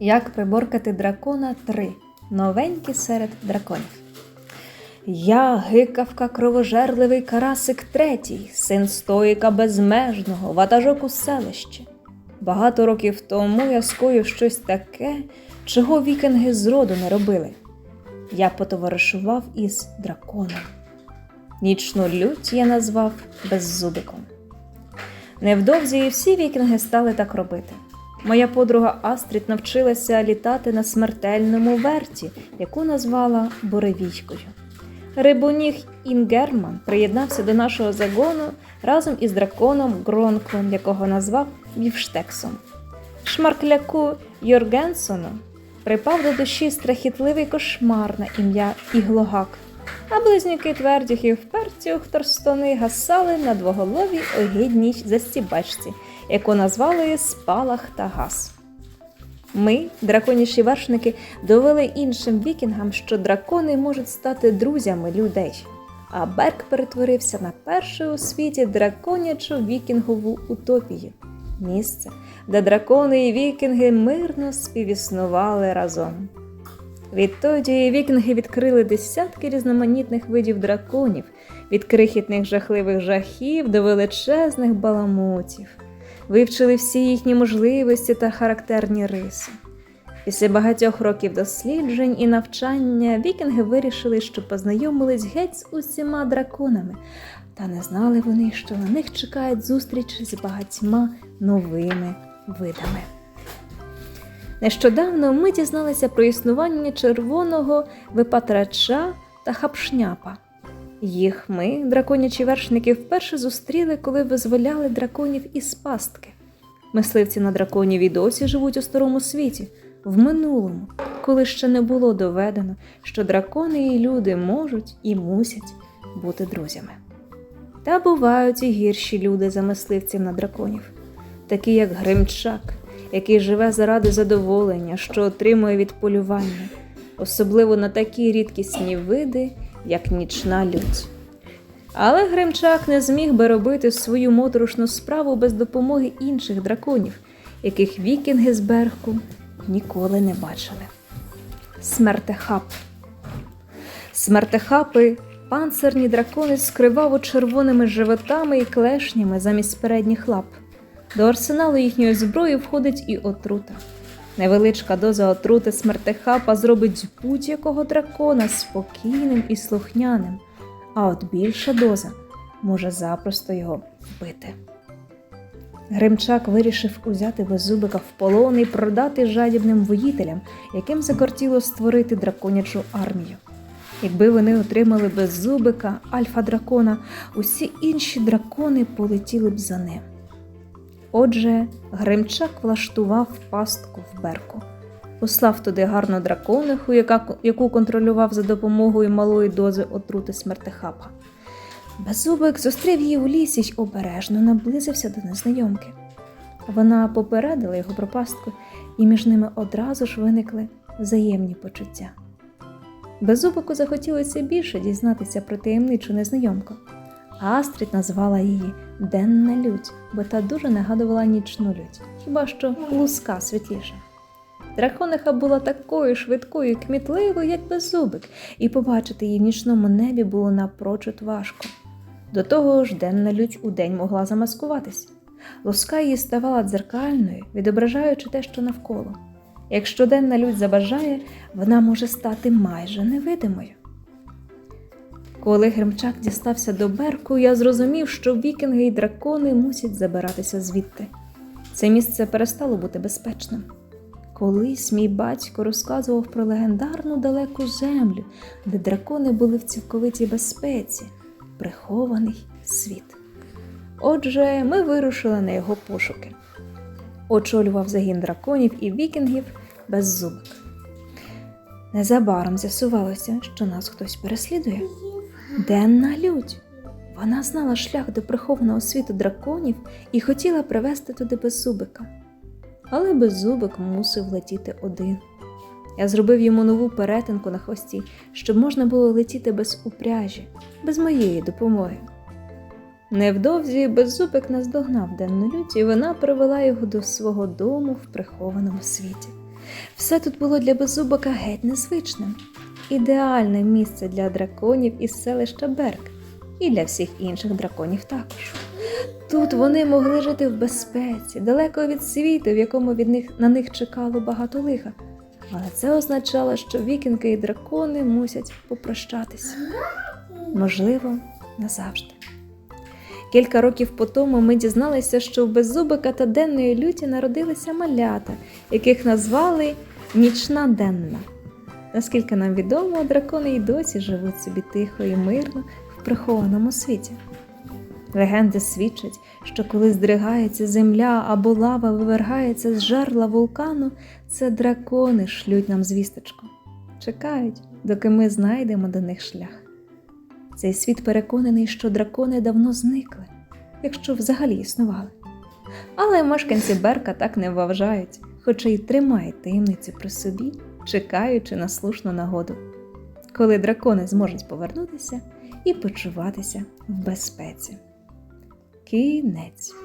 Як приборкати дракона 3. Новенькі серед драконів. Я гикавка кровожерливий карасик третій, син стоїка безмежного, ватажок у селищі. Багато років тому я скоїв щось таке, чого вікінги зроду не робили. Я потоваришував із драконом. Нічну лють я назвав беззубиком. Невдовзі і всі вікінги стали так робити. Моя подруга Астрід навчилася літати на смертельному верті, яку назвала Боревійкою. Рибоніг Інгерман приєднався до нашого загону разом із драконом Гронком, якого назвав Вівштексом. Шмаркляку Йоргенсону припав до душі страхітливий кошмар на ім'я Іглогак, а близнюки твердіх і впертіх торстони гасали на двоголовій огідній застібачці, яку назвали Спалах та Гас. Ми, драконіші вершники, довели іншим вікінгам, що дракони можуть стати друзями людей. А Берк перетворився на першу у світі драконячу вікінгову утопію місце, де дракони і вікінги мирно співіснували разом. Відтоді вікінги відкрили десятки різноманітних видів драконів, від крихітних жахливих жахів до величезних баламутів, вивчили всі їхні можливості та характерні риси. Після багатьох років досліджень і навчання вікінги вирішили, що познайомились геть з усіма драконами, та не знали вони, що на них чекають зустріч з багатьма новими видами. Нещодавно ми дізналися про існування червоного випатрача та хапшняпа. Їх ми, драконячі вершники, вперше зустріли, коли визволяли драконів із пастки. Мисливці на драконів і досі живуть у старому світі, в минулому, коли ще не було доведено, що дракони і люди можуть і мусять бути друзями. Та бувають і гірші люди за мисливців на драконів, такі як Гримчак, який живе заради задоволення, що отримує від полювання, особливо на такі рідкісні види, як нічна лють. Але Гримчак не зміг би робити свою моторошну справу без допомоги інших драконів, яких вікінги з Берку ніколи не бачили. Смертехап. Смертехапи панцирні дракони з криваво-червоними животами і клешнями замість передніх лап. До арсеналу їхньої зброї входить і отрута. Невеличка доза отрути смертехапа зробить будь-якого дракона спокійним і слухняним, а от більша доза може запросто його вбити. Гримчак вирішив узяти беззубика в полон і продати жадібним воїтелям, яким закортіло створити драконячу армію. Якби вони отримали беззубика, альфа-дракона, усі інші дракони полетіли б за ним. Отже, Гримчак влаштував пастку в берку, послав туди гарну дракониху, яка, яку контролював за допомогою малої дози отрути смертехапа. Беззубик зустрів її у лісі й обережно наблизився до незнайомки. Вона попередила його про пастку, і між ними одразу ж виникли взаємні почуття. Беззубику захотілося більше дізнатися про таємничу незнайомку. Астрід назвала її Денна лють, бо та дуже нагадувала нічну лють, хіба що луска світліша. Дракониха була такою швидкою і кмітливою, як беззубик, і побачити її в нічному небі було напрочуд важко. До того ж, денна лють удень могла замаскуватись. Луска її ставала дзеркальною, відображаючи те, що навколо. Якщо денна лють забажає, вона може стати майже невидимою. Коли Гримчак дістався до Берку, я зрозумів, що вікінги і дракони мусять забиратися звідти. Це місце перестало бути безпечним. Колись мій батько розказував про легендарну далеку землю, де дракони були в цілковитій безпеці, прихований світ. Отже, ми вирушили на його пошуки. Очолював загін драконів і вікінгів беззубик. Незабаром з'ясувалося, що нас хтось переслідує. Денна лють. Вона знала шлях до прихованого світу драконів і хотіла привезти туди беззубика. Але беззубик мусив летіти один. Я зробив йому нову перетинку на хвості, щоб можна було летіти без упряжі, без моєї допомоги. Невдовзі беззубик наздогнав денну лють, і вона привела його до свого дому в прихованому світі. Все тут було для беззубака геть незвичним. Ідеальне місце для драконів із селища Берк і для всіх інших драконів також. Тут вони могли жити в безпеці, далеко від світу, в якому від них на них чекало багато лиха. Але це означало, що вікінги і дракони мусять попрощатися. Можливо, назавжди. Кілька років по тому ми дізналися, що в беззубика та денної люті народилися малята, яких назвали Нічна Денна. Наскільки нам відомо, дракони й досі живуть собі тихо і мирно в прихованому світі. Легенди свідчать, що коли здригається земля або лава вивергається з жерла вулкану, це дракони шлють нам звісточку. Чекають, доки ми знайдемо до них шлях. Цей світ переконаний, що дракони давно зникли, якщо взагалі існували. Але мешканці Берка так не вважають, хоча й тримають таємницю при собі, чекаючи на слушну нагоду, коли дракони зможуть повернутися і почуватися в безпеці. Кінець.